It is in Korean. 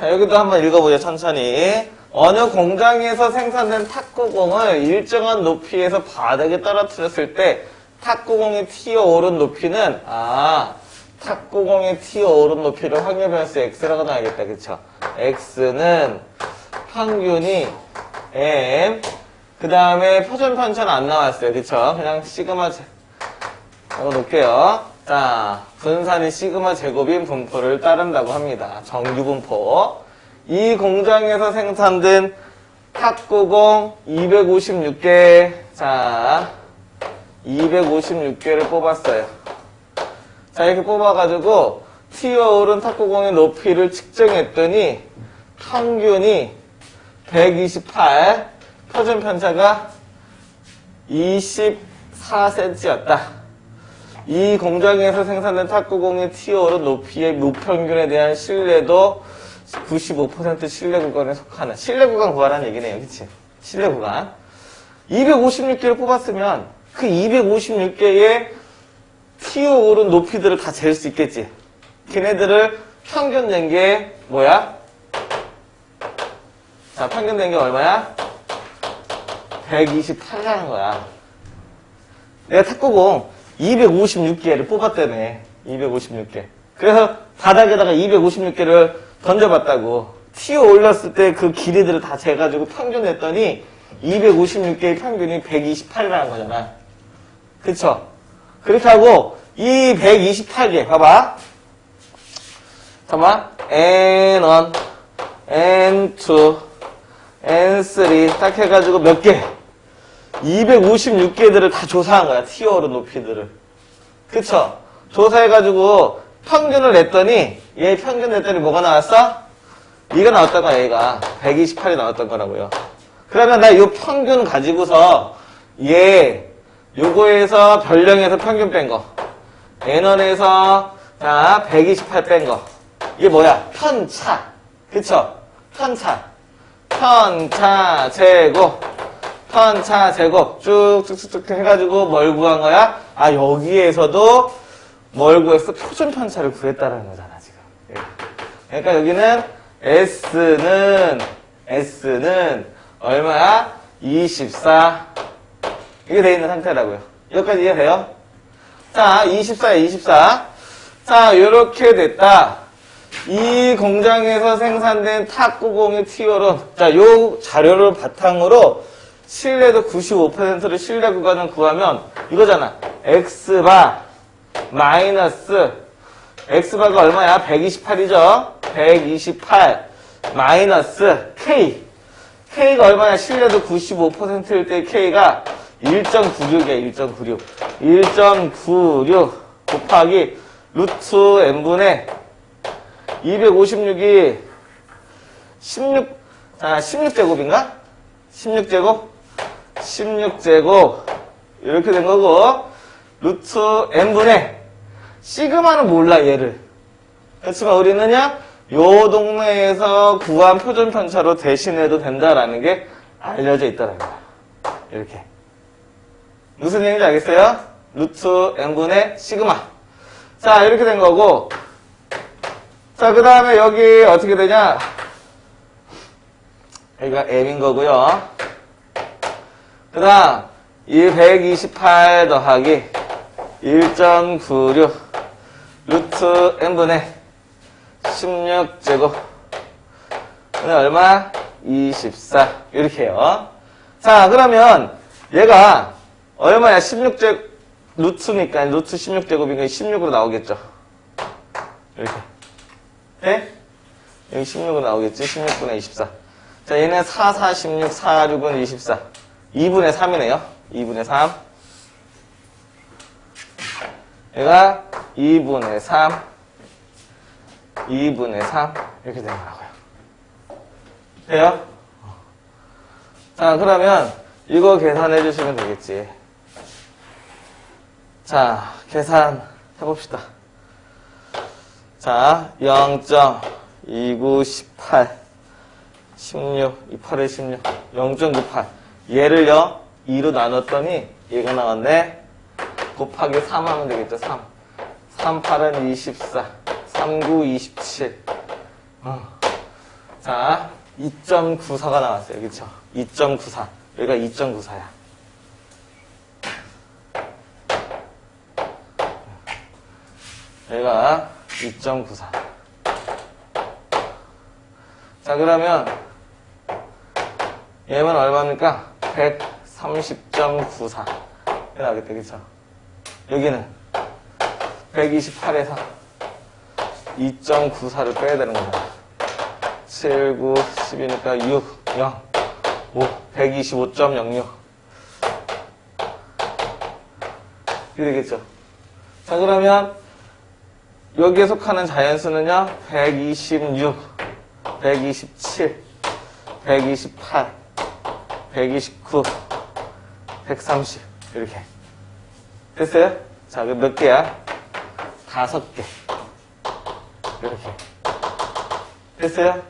자, 여기도 한번 읽어보죠, 천천히. 어느 공장에서 생산된 탁구공을 일정한 높이에서 바닥에 떨어뜨렸을 때 탁구공이 튀어오른 높이는, 아, 탁구공이 튀어오른 높이를 확률 변수 x라고 나야겠다, 그쵸? x는 평균이 m, 그 다음에 표준 편차는 안 나왔어요, 그쵸? 그냥 시그마 제, 하고 놓을게요. 자, 분산이 시그마 제곱인 분포를 따른다고 합니다. 정규 분포. 이 공장에서 생산된 탁구공 256개. 자, 256개를 뽑았어요. 자, 이렇게 뽑아가지고 튀어오른 탁구공의 높이를 측정했더니 평균이 128, 표준 편차가 24cm였다. 이 공장에서 생산된 탁구공이 튀어오른 높이의 무평균에 대한 신뢰도 95% 신뢰 구간에 속하는 신뢰 구간 구하라는 얘기네요. 그치? 신뢰 구간. 256개를 뽑았으면 그 256개의 튀어오른 높이들을 다 잴 수 있겠지. 걔네들을 평균 낸 게 뭐야? 자, 평균 낸 게 얼마야? 128이라는 거야. 내가 탁구공 256개를 뽑았다며. 256개. 그래서 바닥에다가 256개를 던져봤다고. 튀어 올렸을 때 그 길이들을 다 재가지고 평균 냈더니 256개의 평균이 128이라는 거잖아. 그쵸? 그렇게 하고 이 128개 봐봐. 잠깐만. N1, N2, N3 딱 해가지고 몇 개? 256개들을 다 조사한 거야. 튀어오른 높이들을. 그쵸? 조사해가지고 평균을 냈더니 얘 평균 냈더니 뭐가 나왔어? 이가 나왔던 거야 얘가. 128이 나왔던 거라고요. 그러면 나 이 평균 가지고서 얘 요거에서 별령에서 평균 뺀 거. N1에서 자, 128 뺀 거. 이게 뭐야? 편차. 그쵸? 편차. 편차 제곱. 편차 제곱. 쭉쭉쭉쭉 해가지고 뭘 구한 거야? 아, 여기에서도 뭘 구했어? 표준 편차를 구했다라는 거잖아, 지금. 예. 그러니까 여기는 S는, S는 얼마야? 24. 이게 돼 있는 상태라고요. 여기까지 이해돼요? 자, 24에 24. 자, 이렇게 됐다. 이 공장에서 생산된 탁구공의 튀어론. 자, 요 자료를 바탕으로 신뢰도 95%를 신뢰 구간을 구하면 이거잖아. x바 마이너스 x바가 얼마야? 128이죠? 128 마이너스 k k가 얼마냐? 신뢰도 95%일 때 k가 1.96이야, 1.96. 1.96 곱하기 루트 n분의 256이 16, 아, 16제곱인가? 16제곱? 16제곱. 이렇게 된 거고, 루트 n분의 시그마는 몰라, 얘를. 그렇지만 우리는요, 요 동네에서 구한 표준 편차로 대신해도 된다라는 게 알려져 있다는 거야. 이렇게. 무슨 얘기인지 알겠어요? 루트 n분의 시그마. 자, 이렇게 된 거고. 자, 그 다음에 여기 어떻게 되냐? 여기가 m인 거고요. 그 다음, 이128 더하기 1.96 루트 n분의 16제곱. 오늘 얼마? 24. 이렇게 해요. 자, 그러면 얘가 얼마야? 16제, 루트니까, 루트 16제곱이니까 16으로 나오겠죠. 이렇게. 네? 여기 16으로 나오겠지? 16분의 24. 자, 얘는 4, 4, 16, 4, 6은 24. 2분의 3이네요. 2분의 3. 얘가 2분의 3. 2분의 3. 이렇게 되는 거라고요. 돼요? 자, 그러면 이거 계산해 주시면 되겠지. 자, 계산 해봅시다. 자, 0.2918, 16, 2, 8에 16, 0.98. 얘를요, 2로 나눴더니 얘가 나왔네. 곱하기 3 하면 되겠죠, 3. 3, 8은 24, 3, 9, 27. 어. 자, 2.94가 나왔어요. 그쵸? 2.94. 여기가 2.94야. 여기가 2.94. 자, 그러면 얘는 얼마입니까? 130.94. 이렇게 나오겠다, 그쵸? 여기는 128에서 2.94를 빼야 되는 거다. 7, 9, 10이니까 6, 0, 5, 125.06. 이렇게 되겠죠. 자, 그러면 여기에 속하는 자연수는요, 126, 127, 128, 129, 130. 이렇게. 됐어요? 자, 그 몇 개야? 다섯 개. 이렇게. 됐어요?